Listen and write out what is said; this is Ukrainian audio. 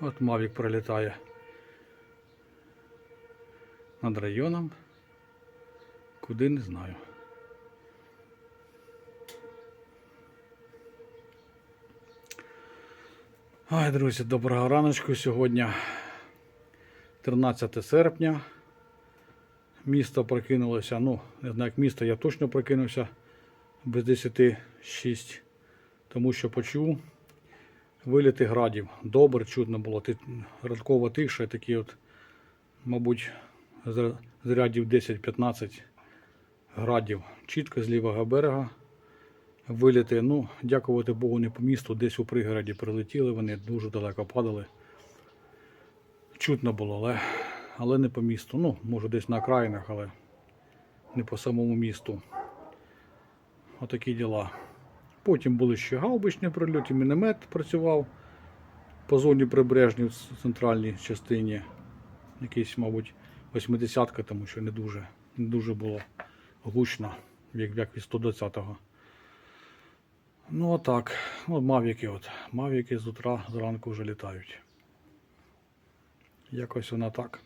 От Мавік пролітає над районом. Куди не знаю. Ай, друзі, доброго раночку. Сьогодні 13 серпня. Місто прокинулося. Ну, не знаю, як місто, я точно прокинувся без 10 6, тому що почув виліти градів. Добре чутно було. Ти радково тише, такі от, мабуть, зарядів 10-15 градів. Чітко з лівого берега. Виліти, ну, дякувати Богу, не по місту, десь у пригороді прилетіли, вони дуже далеко падали. Чутно було, але, але не по місту. Ну, може десь на окраїнах, але не по самому місту. Отакі діла. Потім були ще гаубичні прильоти, міномет працював по зоні прибережній в центральній частині. Якийсь, мабуть, 80-ка, тому що не дуже, не дуже було гучно, як, як від 120-го. Ну отак. От мавіки от. Мавіки з утра зранку вже літають. Якось вона так.